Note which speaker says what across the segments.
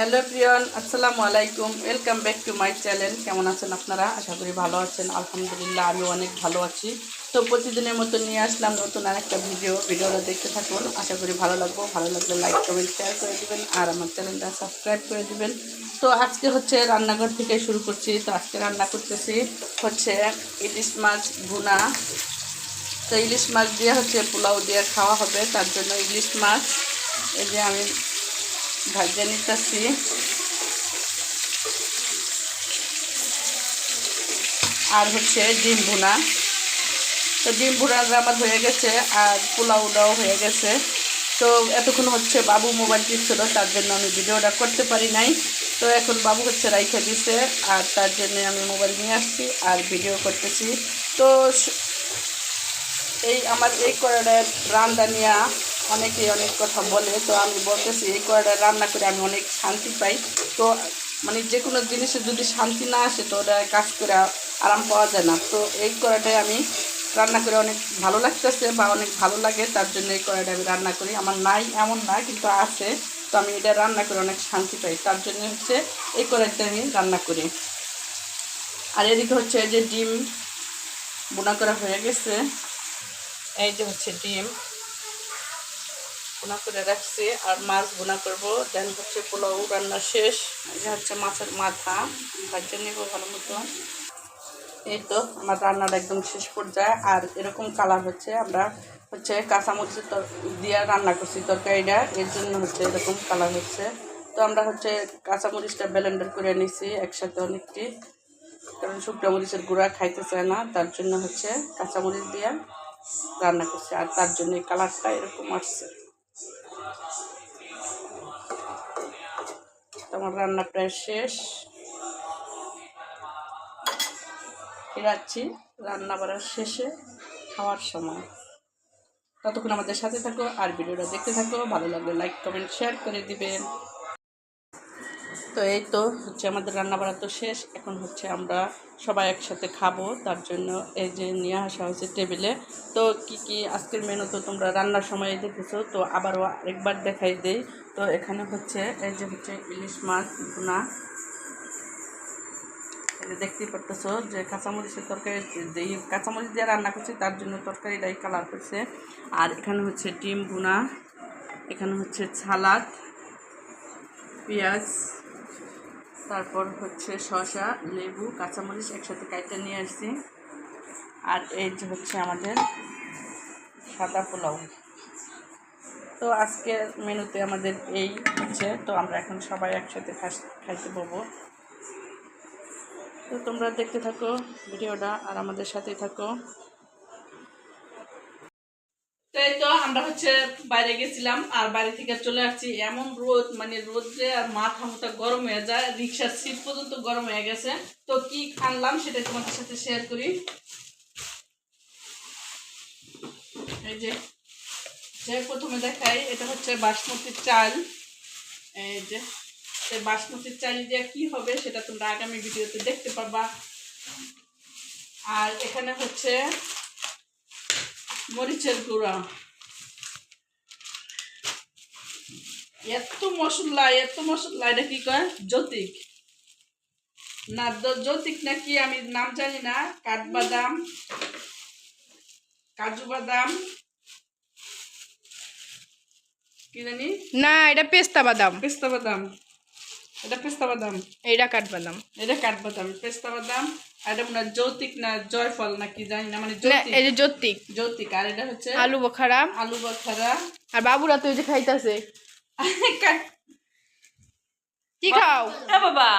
Speaker 1: Hello প্রিয়ন আসসালামু আলাইকুম। Welcome back to my channel কেমন আছেন আপনারা? আশা করি ভালো আছেন। আলহামদুলিল্লাহ আমি অনেক ভালো আছি। তো প্রতিদিনের মতো নিয়ে আসলাম নতুন আরেকটা ভিডিও ভিডিওটা দেখতে থাকুন। আশা করি ভালো লাগবো। ভালো লাগলে লাইক কমেন্ট শেয়ার করে দিবেন। আর আমার চ্যানেলটা সাবস্ক্রাইব করে দেবেন। তো আজকে হচ্ছে রান্নাঘর থেকে শুরু করছি। তো আজকে রান্না করতেছি হচ্ছে ইলিশ মাছ ভুনা। তো ইলিশ মাছ দিয়ে হচ্ছে পোলাও দিয়ে খাওয়া হবে। তার জন্য ইলিশ মাছ। এই যে আমি ভাজে নিতেছি। আর হচ্ছে ডিম ভুনা। তো ডিম ভুনাটা আমার হয়ে গেছে আর পোলাওটাও হয়ে গেছে। তো এতক্ষণ হচ্ছে বাবু মোবাইল টিপছিল, তার জন্য আমি ভিডিওটা করতে পারি নাই। তো এখন বাবু হচ্ছে রাইখে দিছে, আর তার জন্য আমি মোবাইল নিয়ে আসছি আর ভিডিও করতেছি। তো এই আমার এই কড়াইয়ের রান্না নিয়ে অনেকেই অনেক কথা বলে, তো আমি বলতেছি এই কড়াইটা রান্না করে আমি অনেক শান্তি পাই। তো মানে যে কোনো জিনিসে যদি শান্তি না আসে, তো ওটা কাজ করে আরাম পাওয়া যায় না। তো এই কড়াইটাই আমি রান্না করে অনেক ভালো লাগতেছে বা অনেক ভালো লাগে, তার জন্য এই কড়াইটা আমি রান্না করি। আমার নাই এমন না, কিন্তু আছে। তো আমি এটা রান্না করে অনেক শান্তি পাই। তার জন্য হচ্ছে এই কড়াইটা আমি রান্না করি। আর এদিকে হচ্ছে যে ডিম বোনা করা হয়ে গেছে। এই যে হচ্ছে ডিম। বোনা করে রাখছি আর মাছ বোনা করব। দেন হচ্ছে পোলাও রান্না শেষ। যে হচ্ছে মাছের মাথা ভাজে নিব ভালো মতো। এই তো আমার রান্নাটা একদম শেষ পর্যায়ে। আর এরকম কালার হচ্ছে, আমরা হচ্ছে কাঁচামরিচের তর, দিয়ে রান্না করছি তরকারিটা। এর জন্য হচ্ছে এরকম কালার হচ্ছে। তো আমরা হচ্ছে কাঁচামরিচটা ব্লেন্ডার করে নিছি একসাথে অনেকটি। কারণ শুকনো মরিচের গুঁড়া খাইতে চায় না, তার জন্য হচ্ছে কাঁচামরিচ দিয়ে রান্না করছি। আর তার জন্য কালারটা এরকম আসছে। আমার রান্না প্রায় শেষ। ফিরাচ্ছি রান্না করার শেষে খাওয়ার সময়। ততক্ষণ আমাদের সাথে থাকো আর ভিডিওটা দেখতে থাকো। ভালো লাগলে লাইক কমেন্ট শেয়ার করে দিবেন। তো এই তো হচ্ছে আমাদের রান্না বাড়া তো শেষ। এখন হচ্ছে আমরা সবাই একসাথে খাব, তার জন্য এই যে নিয়ে আসা হয়েছে টেবিলে তো কি কি আজকের মেনু তো তোমরা রান্নার সময় দেখেছ, তো আবারও একবার দেখাই দেই। তো এখানে হচ্ছে, এই যে হচ্ছে ইলিশ মাছ, ভুনা। দেখতেই পারতেছো যে কাঁচামরিচের তরকারি যেই কাঁচামরিচ দিয়ে রান্না করছি, তার জন্য তরকারিটাই কালার করছে। আর এখানে হচ্ছে ডিম ভুনা, এখানে হচ্ছে সালাদ, পেঁয়াজ। তারপর হচ্ছে শসা, লেবু, কাঁচামরিচ একসাথে কাইটে নিয়ে আসছি। আর এই যে হচ্ছে আমাদের সাদা পোলাও। তো আজকের মেনুতে আমাদের এই হচ্ছে, তো আমরা এখন সবাই একসাথে খাইতে পাবো তো তোমরা দেখতে থাকো ভিডিওটা আর আমাদের সাথেই থাকো তো এই তো আমরা হচ্ছে বাইরে গেছিলাম আর বাড়ি থেকে চলে আসছি। এমন রোদ মানে রোদে আর মাথা মাথা গরম হয়ে যায়, রিক্সার সিট পর্যন্ত গরম হয়ে গেছে। তো কি আনলাম সেটা তোমাদের সাথে শেয়ার করি। এই যে প্রথমে দেখাই, এটা হচ্ছে বাসমতি চাল। এই যে এই বাসমতি চাল দিয়ে কি হবে সেটা তোমরা আগামী ভিডিওতে দেখতে পাবা আর এখানে হচ্ছে মরিচের গুঁড়া। এত মশলা এত মশলা এটা কি কয়? জ্যোতিক না জ্যোতিক নাকি আমি নাম জানি না। কাঠবাদাম কাজু বাদাম কি জানি?
Speaker 2: না এটা পেস্তা বাদাম।
Speaker 1: পেস্তা বাদাম। এটা পেস্তা বাদাম।
Speaker 2: এইটা কাঠবাদাম।
Speaker 1: এটা কাঠবাদাম পেস্তা বাদাম। আর এটা মনে যৌতিক না জয়ফল না কি জানি না মানে
Speaker 2: এই যে
Speaker 1: যৌতিক। আর এটা হচ্ছে
Speaker 2: আলু বোখারা।
Speaker 1: আলু বখারা।
Speaker 2: আর বাবুরা তো এই যে খাইতাছে। কি খাও?
Speaker 1: বাবা।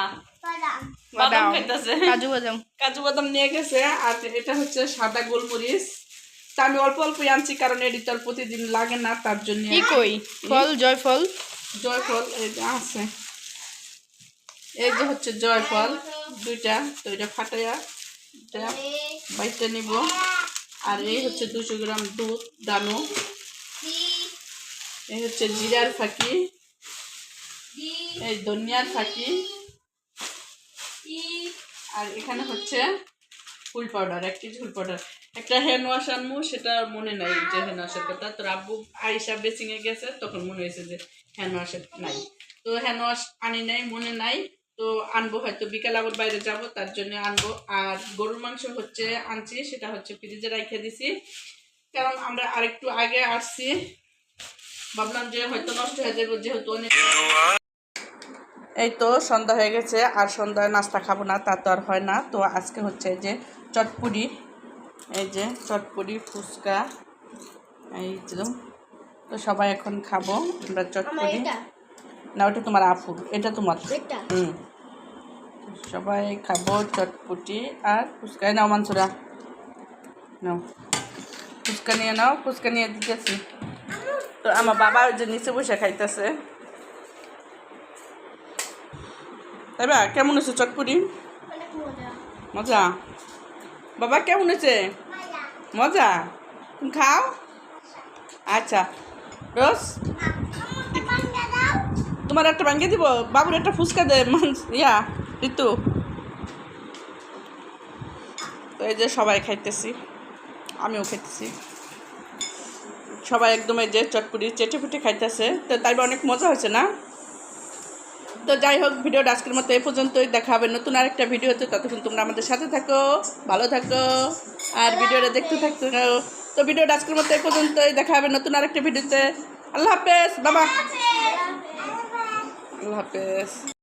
Speaker 1: বাদাম।
Speaker 2: বাদাম কাজু বাদাম।
Speaker 1: কাজু বাদাম নিয়ে গেছে আর এটা হচ্ছে সাদা গোলমরিচ। তা আমি অল্প অল্প আনছি কারণ এটি প্রতিদিন লাগে না তার জন্য।
Speaker 2: কি কই? ফল জয়ফল?
Speaker 1: জয়ফল এই যে আছে। এই যে হচ্ছে জয়ফল দুইটা তো এটা ফাটাইয়া এটা বাইটটা নিব। আর এই হচ্ছে দুশো গ্রাম দুধ দানো। এই হচ্ছে জিরার ফাঁকি। এই ধনিয়ার ফাঁকি। আর এখানে হচ্ছে ফুল পাউডার, এক কেজি ফুল পাউডার। একটা হ্যান্ড ওয়াশ আনব, সেটা মনে নাই যে হ্যান্ড ওয়াশের কথা। তোর আব্বু আইসা বেচিংয়ে গেছে, তখন মনে হয়েছে যে হ্যান্ড ওয়াশের নাই। তো হেন আনি নাই, মনে নাই। তো আনব হয়তো, বিকাল আবার বাইরে যাব, তার জন্য আনব। আর গরুর মাংস হচ্ছে আনছি, সেটা হচ্ছে ফ্রিজে রেখে দিছি। কারণ আমরা আরেকটু আগে আসছি। ভাবলাম যে হয়তো নষ্ট হয়ে যাবে যেহেতু অনেক এই তো সন্ধ্যা হয়ে গেছে আর সন্ধ্যায় নাস্তা খাব না তা তো আর হয় না। তো আজকে হচ্ছে এই যে চটপুরি এই যে চটপুরি ফুচকা এই তো। সবাই এখন খাব আমরা চটপুরি না ওটা তোমার আফুর এটা তোমার। হুম। সবাই খাব চটপুটি আর ফুচকা। নাও মানসুরা। নাও। ফুচকা নিয়ে নাও ফুচকা নিয়ে দিতেছি। তো আমার বাবা ওই যে নিচে বসে খাইতেছে। বা কেমন হয়েছে চটপুরি
Speaker 3: মজা।
Speaker 1: বাবা কেমন হয়েছে? মজা? তুমি খাও? আচ্ছা। রোজ? তোমার একটা ভাঙ্গে দিব? বাবুর একটা ফুচকা দে ইয়া ঋতু। তো এই যে সবাই খাইতেছি। আমিও খাইতেছি। সবাই একদম এই যে চটপুরি চেটে ফুটে খাইতেছে। তো তাই বা অনেক মজা হয়েছে না? তো যাই হোক ভিডিওটা আজকের মতো এই পর্যন্তই। দেখা হবে নতুন আরেকটা ভিডিওতে। ততক্ষণ তোমরা আমাদের সাথে থাকো ভালো থাকো আর ভিডিওটা দেখতে থাকতে থাকো। তো ভিডিওটা আজকের মতো এই পর্যন্তই। দেখা হবে নতুন আরেকটা ভিডিওতে। আল্লাহ হাফেজ বাবা। আল্লাহ হাফেজ।